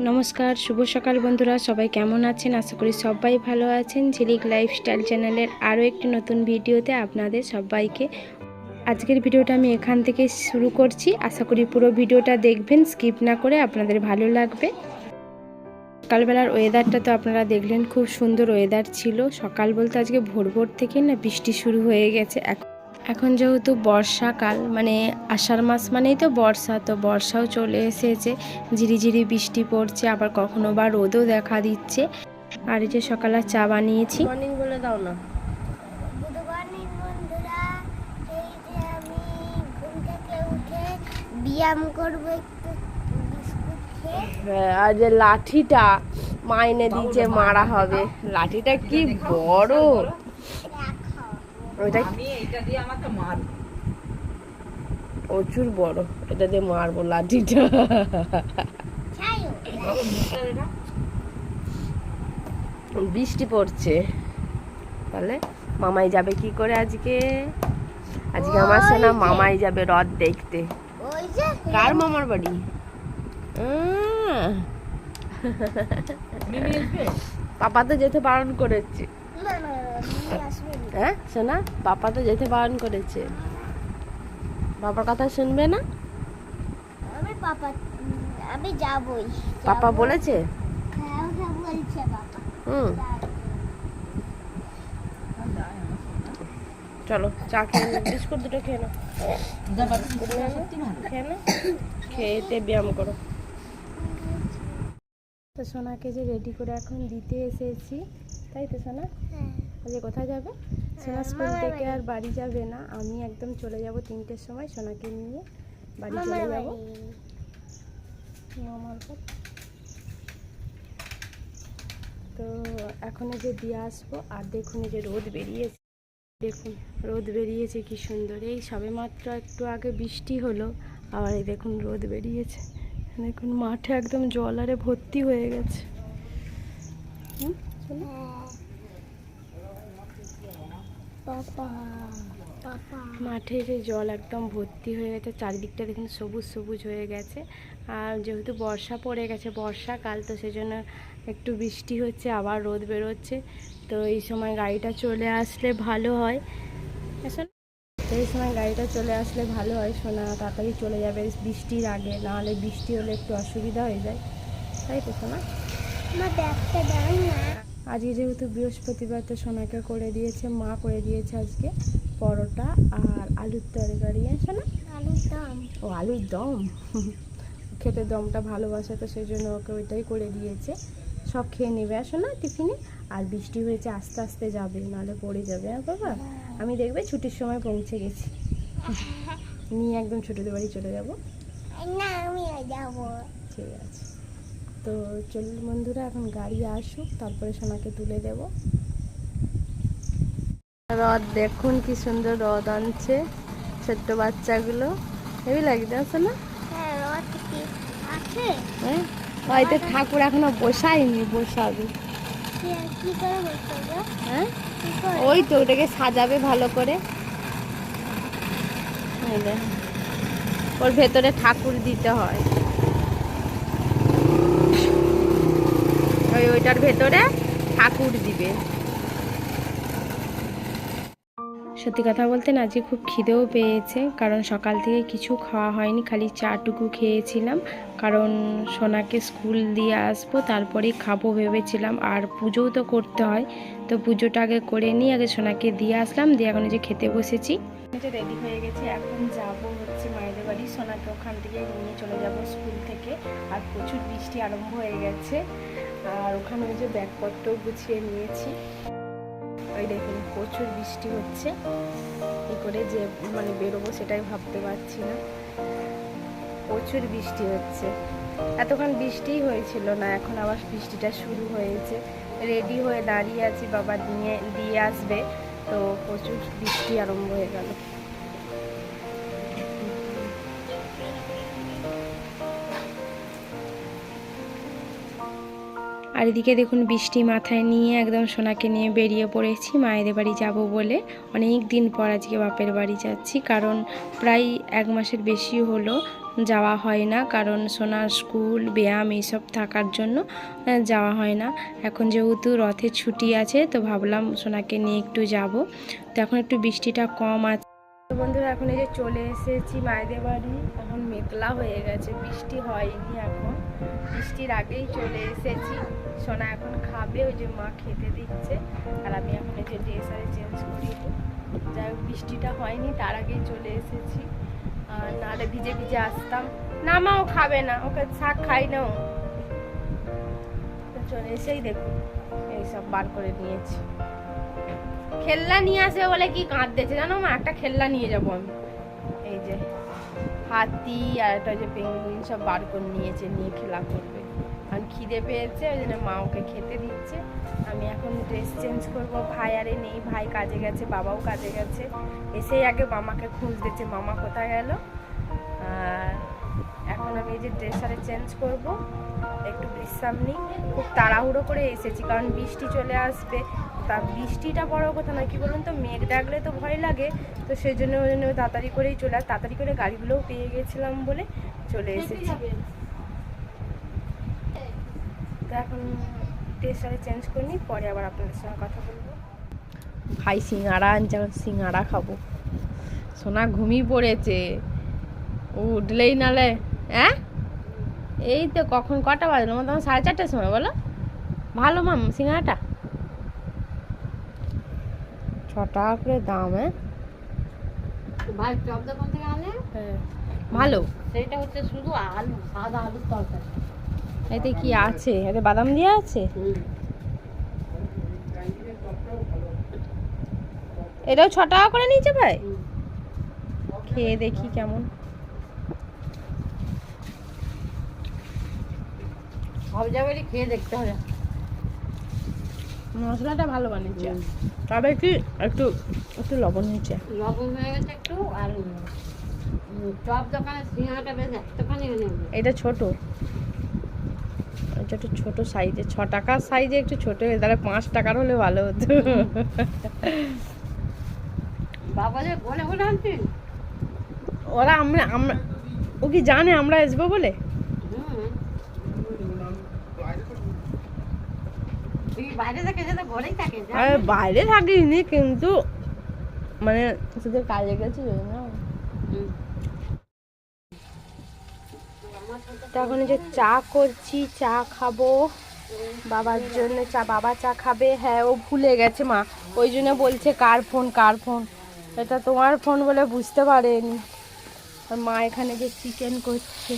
নমস্কার, শুভ সকাল বন্ধুরা, সবাই কেমন আছেন? আশা করি সবাই ভালো আছেন। ঝিলিক লাইফস্টাইল চ্যানেলের আরও একটি নতুন ভিডিওতে আপনাদের সবাইকে আজকের ভিডিওটা আমি এখান থেকে শুরু করছি। আশা করি পুরো ভিডিওটা দেখবেন, স্কিপ না করে আপনাদের ভালো লাগবে। সকালবেলার ওয়েদারটা তো আপনারা দেখলেন, খুব সুন্দর ওয়েদার ছিল। সকাল বলতে আজকে ভোর ভোর থেকে না বৃষ্টি শুরু হয়ে গেছে। এখন এখন যেহেতু বর্ষাকাল মানে আষাঢ় মাস মানেই তো বর্ষা তো বর্ষাও চলে এসেছে ঝিরিঝিরি বৃষ্টি পড়ছে আবার কখনো বা রোদও দেখা দিচ্ছে। আর এই যে সকালে চা বানিয়েছি। মর্নিং বলে দাও না। ব্যায়াম করব একটু হ্যাঁ আর যে লাঠিটা মাইনে দিচ্ছে মারা হবে। লাঠিটা কি বড়? প্রচুর বড়। এটা দিয়ে মারবো লাঠিটা। বৃষ্টি পড়ছে। তাহলে মামাই যাবে কি করে আজকে? আজকে আমার সোনা মামাই যাবে রথ দেখতে। কার মামার বাড়ি। পাপা তো যেতে বারণ করেছে। হ্যাঁ সোনা পাপা তো যেতে বারণ করেছে। বাবার কথা শুনবে না? আমি পাপা আমি যাবই। পাপা বলেছে? হ্যাঁ বলছে পাপা। হুম। চলো চা খেয়ে নাও, বিস্কুট দুটো খেয়ে নাও। খেয়ে নাও খেয়েতে ব্যায়াম করো। তো সোনাকে যে রেডি করে এখন দিতে এসেছি। তাই তো সোনা? হ্যাঁ আজকে কোথায় যাবে? সোনা স্কুল থেকে আর বাড়ি যাবে না। আমি একদম চলে যাব তিনটের সময় সোনাকে নিয়ে বাড়ি চলে যাব। মামার। তো এখন যে দিয়ে আসব আর দেখুন যে রোদ বেরিয়েছে। দেখুন রোদ বেরিয়েছে কি সুন্দর। এই সবে মাত্র একটু আগে বৃষ্টি হলো আবার এই দেখুন রোদ বেরিয়েছে। দেখুন মাঠে একদম জল আরে ভর্তি হয়ে গেছে। হুম, শোনো? পাপা পাপা। মাঠে যে জল একদম ভর্তি হয়ে গেছে চারিদিকটা দেখুন সবুজ সবুজ হয়ে গেছে। আর যেহেতু বর্ষা পড়ে গেছে বর্ষাকাল তো সেজন্য একটু বৃষ্টি হচ্ছে আবার রোদ বেরোচ্ছে। তো এই সময় গাড়িটা চলে আসলে ভালো হয়। আসলে এই সময় গাড়িটা চলে আসলে ভালো হয় সোনা তাড়াতাড়ি চলে যাবে বৃষ্টির আগে নাহলে বৃষ্টি হলে একটু অসুবিধা হয়ে যায়। তাই তো সোনা? আমার ব্যাগটা দাও না। আজকে যেহেতু বৃহস্পতিবার তো সোনাকে করে দিয়েছে মা করে দিয়েছে আজকে পরোটা আর আলুর তরকারি হ্যাঁ সোনা? আলুর দাম। ও আলুর দম? খেতে দমটা ভালোবাসে তো সেই জন্য ওকে ওইটাই করে দিয়েছে। সব খেয়ে নেবে আসো না টিফিনে? আর বৃষ্টি হয়েছে আস্তে আস্তে যাবে নাহলে পড়ে যাবে হ্যাঁ বাবা? আমি দেখবে ছুটির সময় পৌঁছে গেছি। নিয়ে একদম ছোটোদের বাড়ি চলে যাব। না আমি যাব। ঠিক আছে। তো চলুন বন্ধুরা এখন গাড়ি আসুক তারপরে সোনাকে তুলে দেব। রথ দেখুন কি সুন্দর রদ আনছে ছোট্ট বাচ্চাগুলো। হেবি লাগছে আছে না? হ্যাঁ হ্যাঁ? হয়তো ঠাকুর এখনও বসায়নি বসাবে। হ্যাঁ? ওই তো ওটাকে সাজাবে ভালো করে। ওর ভেতরে ঠাকুর দিতে হয়। ওই ওইটার ভেতরে ঠাকুর দিবে। সত্যি কথা বলতে না যে খুব খিদেও পেয়েছে কারণ সকাল থেকে কিছু খাওয়া হয়নি খালি চাটুকু খেয়েছিলাম। কারণ সোনাকে স্কুল দিয়ে আসব তারপরেই খাব ভেবেছিলাম আর পুজোও তো করতে হয়। তো পুজোটা আগে করে নিয়ে আগে সোনাকে দিয়ে আসলাম দিয়ে এখন যে খেতে বসেছি। রেডি হয়ে গেছে এখন যাব হচ্ছে মায়েদের বাড়ি। সোনাকে ওখান থেকে নিয়ে চলে যাব স্কুল থেকে। আর প্রচুর বৃষ্টি আরম্ভ হয়ে গেছে। আর ওখানে ওই যে ব্যাগপত্র গুছিয়ে নিয়েছি। ওই দেখুন, প্রচুর বৃষ্টি হচ্ছে। কী করে যে মানে বেরোবো সেটাই ভাবতে পারছি না। প্রচুর বৃষ্টি হচ্ছে। এতক্ষণ বৃষ্টিই হয়েছিল না, এখন আবার বৃষ্টিটা শুরু হয়েছে। রেডি হয়ে দাঁড়িয়ে আছি, বাবা নিয়ে, দিয়ে আসবে। তো প্রচুর বৃষ্টি আরম্ভ হয়ে গেল। আর এদিকে দেখুন বৃষ্টি মাথায় নিয়ে একদম সোনাকে নিয়ে বেরিয়ে পড়েছি, মায়েদের বাড়ি যাব বলে। অনেক দিন পর আজকে বাপের বাড়ি যাচ্ছি, কারণ প্রায় এক মাসের বেশি হলো যাওয়া হয় না, কারণ সোনার স্কুল, ব্যায়াম এইসব থাকার জন্য যাওয়া হয় না। এখন যেহেতু রথের ছুটি আছে, তো ভাবলাম সোনাকে নিয়ে একটু যাব। তো এখন একটু বৃষ্টিটা কম আছে। বন্ধুরা, এখন এই যে চলে এসেছি মায়েদের বাড়ি। এখন মেঘলা হয়ে গেছে, বৃষ্টি হয়নি এখন। বৃষ্টির আগেই চলে এসেছি। সোনা এখন খাবে, ওই যে মা খেতে দিচ্ছে। আর আমি এখন এই যে ড্রেস আরে চেঞ্জ করি যাই হোক, বৃষ্টিটা হয়নি, তার আগেই চলে এসেছি। আর নাহলে ভিজে ভিজে আসতাম। না মা, ও খাবে না, ওকে শাক খাই না ও চলে এসেই দেখুন এইসব বার করে নিয়েছি। খেলনা নিয়ে আসবে বলে কি কাঁদতেছে? জানো মা, একটা খেলনা নিয়ে যাব আমি। এই যে হাতি আর একটা যে পেঙ্গুইন সব বার করে নিয়েছে, নিয়ে খেলা করবে। কারণ খিদে পেয়েছে, ওই জন্য মা ওকে খেতে দিচ্ছে। আমি এখন ড্রেস চেঞ্জ করব। ভাই আরে নেই, ভাই কাজে গেছে, বাবাও কাজে গেছে। এসেই আগে মামাকে খুঁজতেছে, মামা কোথায় গেল? আর এখন আমি এই যে ড্রেস আরে চেঞ্জ করব। একটু বিশ্রাম নিই। খুব তাড়াহুড়ো করে এসেছি, কারণ বৃষ্টি চলে আসবে। তা বৃষ্টিটা বড় কথা নয় কি বলুন তো মেঘ ডাকলে তো ভয় লাগে তো সেই জন্য ওই জন্য তাড়াতাড়ি করেই চলে আর তাড়াতাড়ি করে গাড়িগুলোও পেয়ে গেছিলাম বলে চলে এসেছি। তো এখন টেস্টারে চেঞ্জ করে নিই পরে আবার আপনাদের সঙ্গে কথা বলব। ভাই আনছে খাব। সোনা ঘুমিয়ে পড়েছে। উঠলেই নালে হ্যাঁ এই তো কখন কটা বাজলো? সাড়ে চারটার সময় বলো। ভালো মাম সিঙ্গাড়াটা? ছ টাকা করে দাম হ্যাঁ? ভাই চপ দোকান থেকে আনে? হ্যাঁ। ভালো। সেইটা হচ্ছে শুধু আলু সাদা আলুর তরকারি। এতে কি আছে? এতে বাদাম দিয়ে আছে? এটাও ছ টাকা করে নিয়েছে ভাই? খেয়ে দেখি কেমন। সব জায়গায় খেয়ে দেখতে হবে। মশলাটা ভালো বানিয়েছে। তবে কি একটু একটু লবণ হয়েছে লবণ হয়ে গেছে একটু আর চপ দোকানের সিঙ্গাটা বেশ একটুখানি এটা ছোট। এটা একটু ছোট সাইজে ছ টাকার সাইজে একটু ছোট হয়ে তাহলে পাঁচ টাকার হলে ভালো হতো। বাবা যে বলে বলে আনছেন ওরা আমরা আমরা ও কি জানে আমরা আসব বলে হুম তুই বাইরে থাকিনি কিন্তু মানে শুধু কাজে গেছি। এখন যে চা করছি, চা খাব। বাবার জন্য চা, বাবা চা খাবে। হ্যাঁ ও ভুলে গেছে মা। ওই জন্য বলছে, কার ফোন কার ফোন? এটা তোমার ফোন বলে বুঝতে পারেনি। মা এখানে যে চিকেন করছে।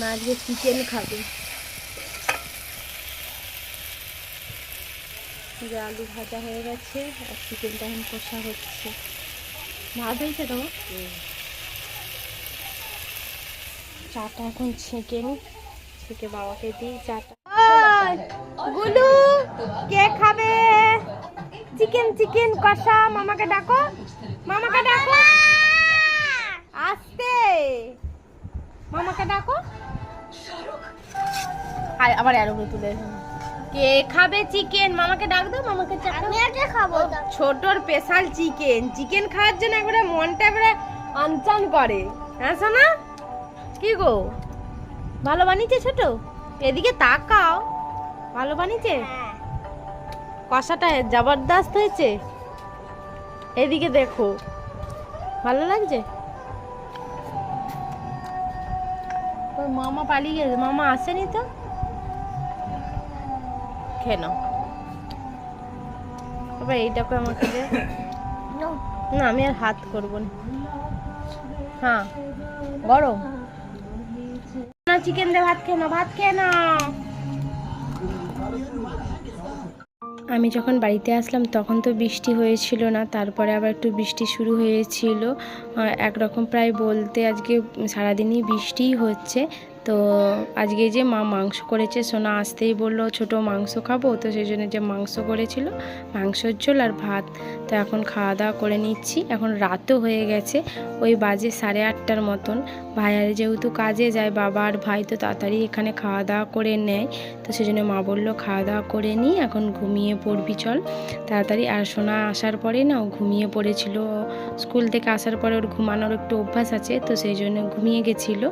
মা আজকে চিকেন খাবে। যে আলু ভাজা হয়ে গেছে আর চিকেনটা এখন কষা হচ্ছে। ভাত হয়েছে তো? চাটা এখন ছেঁকে নি ছেঁকে বাবাকে দিই চাটা। গুলু কে খাবে? চিকেন চিকেন কষা মামাকে ডাকো। মামাকে ডাকো। আসতে। মামাকে ডাকো। আর আবার এরকম তুলে কে খাবে চিকেন মামাকে ডাক দাও মামাকে আমি খাব। ছোটর স্পেশাল চিকেন চিকেন খাওয়ার জন্য একবারে মনটা একবারে আনচান করে। হ্যাঁ সোনা? কি গো? ভালো বানিয়েছে ছোট? এদিকে তাকাও। ভালো বানিয়েছে? হ্যাঁ। কষাটা জবরদস্ত হয়েছে। এদিকে দেখো। ভালো লাগছে? মামা পালিয়ে গেছে। মামা আসেনি তো? কেন বাবা এইটাকে আমাকে না, আমি আর হাত করব না। হ্যাঁ। গরম না চিকেন দে ভাত খেয়ে ভাত খেয়ে না আমি যখন বাড়িতে আসলাম, তখন তো বৃষ্টি হয়েছিল না, তারপরে আবার একটু বৃষ্টি শুরু হয়েছিল। একরকম প্রায় বলতে আজকে সারাদিনই বৃষ্টিই হচ্ছে। তো আজকে যে মা মাংস করেছে, সোনা আসতেই বলল, ছোট মাংস খাব? তো সেই জন্য যে মাংস করেছিল, মাংসর ঝোল আর ভাত। তো এখন খাওয়া দাওয়া করে নিচ্ছি। এখন রাতও হয়ে গেছে, ওই বাজে সাড়ে আটটার মতন। ভাইয়ার যেহেতু কাজে যায়, বাবা আর ভাই তো তাড়াতাড়ি এখানে খাওয়া দাওয়া করে নেয়। তো সেই জন্য মা বলল, খাওয়া দাওয়া করে নিই, এখন ঘুমিয়ে পড়বি, চল। তাড়াতাড়ি আর সোনা আসার পরে না, ও ঘুমিয়ে পড়েছিল। স্কুল থেকে আসার পরে ওর ঘুমানোর একটু অভ্যাস আছে, তো সেই জন্য ঘুমিয়ে গেছিল।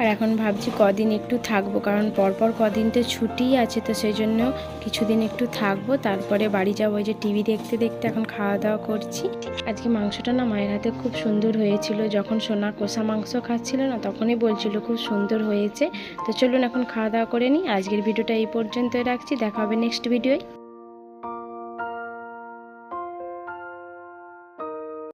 আর এখন ভাবছি কদিন একটু থাকব, কারণ পরপর কদিন তো ছুটি আছে, তো সেই জন্য কিছুদিন একটু থাকব। তারপরে বাড়ি যাব যে টিভি দেখতে দেখতে এখন খাওয়া দাওয়া করছি। আজকে মাংসটা না মায়ের হাতে খুব সুন্দর হয়েছিল। যখন সোনা কষা মাংস খাচ্ছিল না, তখনই বলছিল খুব সুন্দর হয়েছে। তো চলুন এখন খাওয়া দাওয়া করে নিই। আজকের ভিডিওটা এই পর্যন্তই রাখছি। দেখা হবে নেক্সট ভিডিওয়